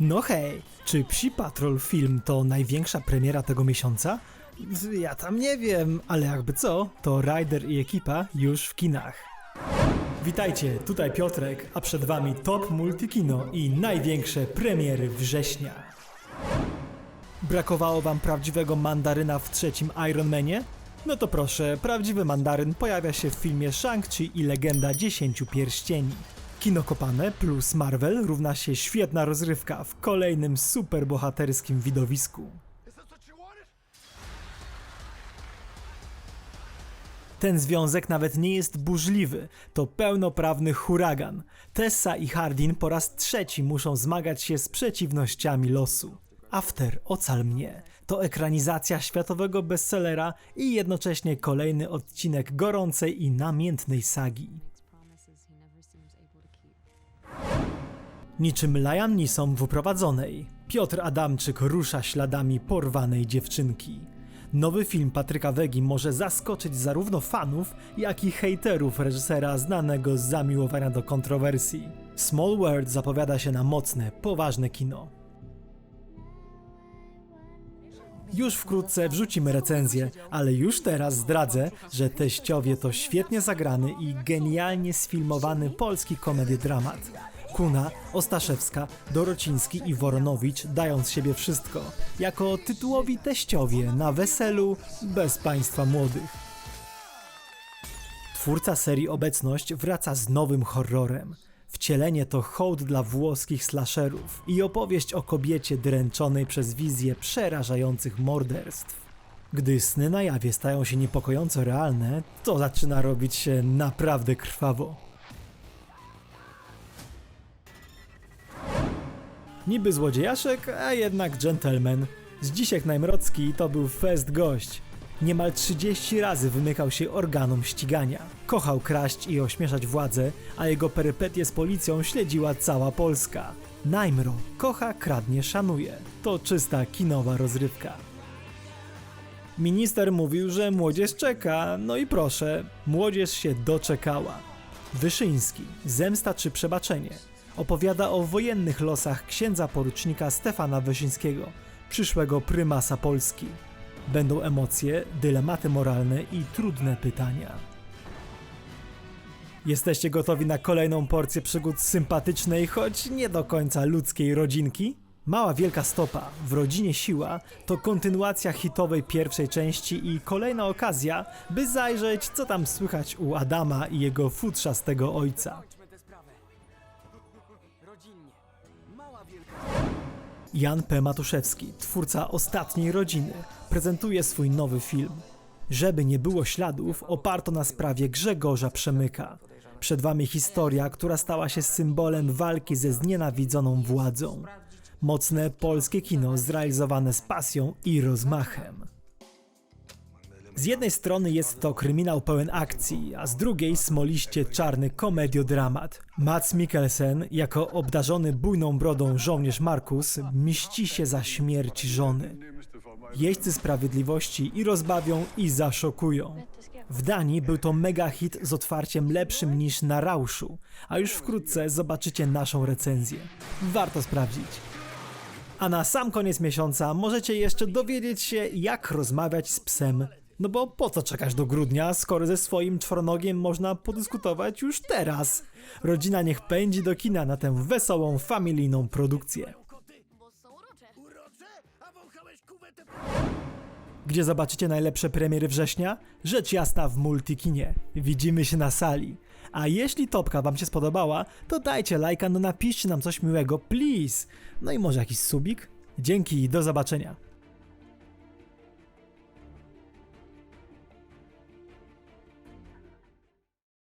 No hej, czy Psi Patrol film to największa premiera tego miesiąca? Ja tam nie wiem, ale jakby co, to Ryder i ekipa już w kinach. Witajcie, tutaj Piotrek, a przed wami top multikino i największe premiery września. Brakowało wam prawdziwego mandaryna w trzecim Iron Manie? No to proszę, prawdziwy mandaryn pojawia się w filmie Shang-Chi i Legenda Dziesięciu Pierścieni. Kino kopane plus Marvel równa się świetna rozrywka w kolejnym superbohaterskim widowisku. Ten związek nawet nie jest burzliwy, to pełnoprawny huragan. Tessa i Hardin po raz trzeci muszą zmagać się z przeciwnościami losu. After Ocal mnie to ekranizacja światowego bestsellera i jednocześnie kolejny odcinek gorącej i namiętnej sagi. Niczym Liam Neeson w uprowadzonej, Piotr Adamczyk rusza śladami porwanej dziewczynki. Nowy film Patryka Wegi może zaskoczyć zarówno fanów, jak i hejterów reżysera znanego z zamiłowania do kontrowersji. Small World zapowiada się na mocne, poważne kino. Już wkrótce wrzucimy recenzję, ale już teraz zdradzę, że Teściowie to świetnie zagrany i genialnie sfilmowany polski komediodramat. Kuna, Ostaszewska, Dorociński i Woronowicz dają z siebie wszystko, jako tytułowi teściowie na weselu bez państwa młodych. Twórca serii Obecność wraca z nowym horrorem. Wcielenie to hołd dla włoskich slasherów i opowieść o kobiecie dręczonej przez wizję przerażających morderstw. Gdy sny na jawie stają się niepokojąco realne, to zaczyna robić się naprawdę krwawo. Niby złodziejaszek, a jednak gentleman. Zdzisiek Najmrocki to był fest gość. Niemal 30 razy wymykał się organom ścigania. Kochał kraść i ośmieszać władzę, a jego perypetie z policją śledziła cała Polska. Najmro kocha, kradnie, szanuje. To czysta kinowa rozrywka. Minister mówił, że młodzież czeka, no i proszę, młodzież się doczekała. Wyszyński, Zemsta czy Przebaczenie opowiada o wojennych losach księdza porucznika Stefana Wyszyńskiego, przyszłego prymasa Polski. Będą emocje, dylematy moralne i trudne pytania. Jesteście gotowi na kolejną porcję przygód sympatycznej, choć nie do końca ludzkiej rodzinki? Mała Wielka Stopa w rodzinie siła to kontynuacja hitowej pierwszej części i kolejna okazja, by zajrzeć co tam słychać u Adama i jego futrzastego ojca. Jan P. Matuszewski, twórca Ostatniej Rodziny, prezentuje swój nowy film. Żeby nie było śladów, oparto na sprawie Grzegorza Przemyka. Przed wami historia, która stała się symbolem walki ze znienawidzoną władzą. Mocne polskie kino zrealizowane z pasją i rozmachem. Z jednej strony jest to kryminał pełen akcji, a z drugiej smoliście czarny komediodramat. Mats Mikkelsen, jako obdarzony bujną brodą żołnierz Markus, mści się za śmierć żony. Jeźdźcy sprawiedliwości i rozbawią i zaszokują. W Danii był to mega hit z otwarciem lepszym niż na Rauszu, a już wkrótce zobaczycie naszą recenzję. Warto sprawdzić. A na sam koniec miesiąca możecie jeszcze dowiedzieć się, jak rozmawiać z psem. No bo po co czekać do grudnia, skoro ze swoim czworonogiem można podyskutować już teraz? Rodzina niech pędzi do kina na tę wesołą, familijną produkcję. Gdzie zobaczycie najlepsze premiery września? Rzecz jasna w Multikinie. Widzimy się na sali. A jeśli topka wam się spodobała, to dajcie lajka, no napiszcie nam coś miłego, please. No i może jakiś subik? Dzięki i do zobaczenia.